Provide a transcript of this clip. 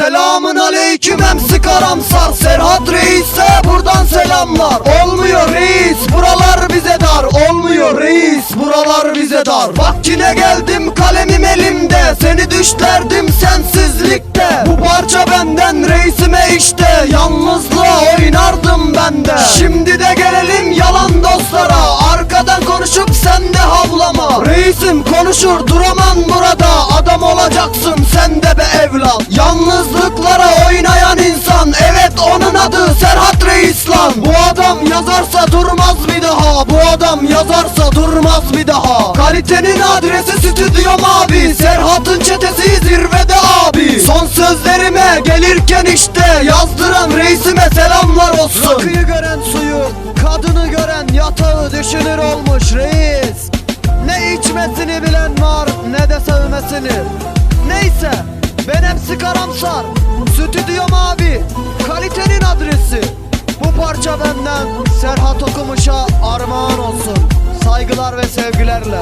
Selamın aleyküm emsi karamsar Serhat Reis'e buradan selamlar. Olmuyor reis buralar bize dar. Olmuyor reis buralar bize dar. Bak yine geldim kalemim elimde. Seni düşlerdim sensizlikte. Bu parça benden reisime işte. Yalnızlığa oynardım ben de. Şimdi de gelelim yalan dostlara. Arkadan konuşup sen de havlama. Reisim konuşur duramam burada. Adam olacaksın sen de be Yalnızlıklara oynayan insan Evet onun adı Serhat Reis lan. Bu adam yazarsa durmaz bir daha Bu adam yazarsa durmaz bir daha. Kalitenin adresi stüdyom abi Serhat'ın çetesi zirvede abi. Son sözlerime gelirken işte Yazdıran reisime selamlar olsun. Rakıyı gören suyu Kadını gören yatağı düşünür olmuş reis. Ne içmesini bilen var ne de sevmesini. Neyse hepsi karamsar Stüdyom abi kalitenin adresi. Bu parça benden Serhat Okumuş'a armağan olsun. Saygılar ve sevgilerle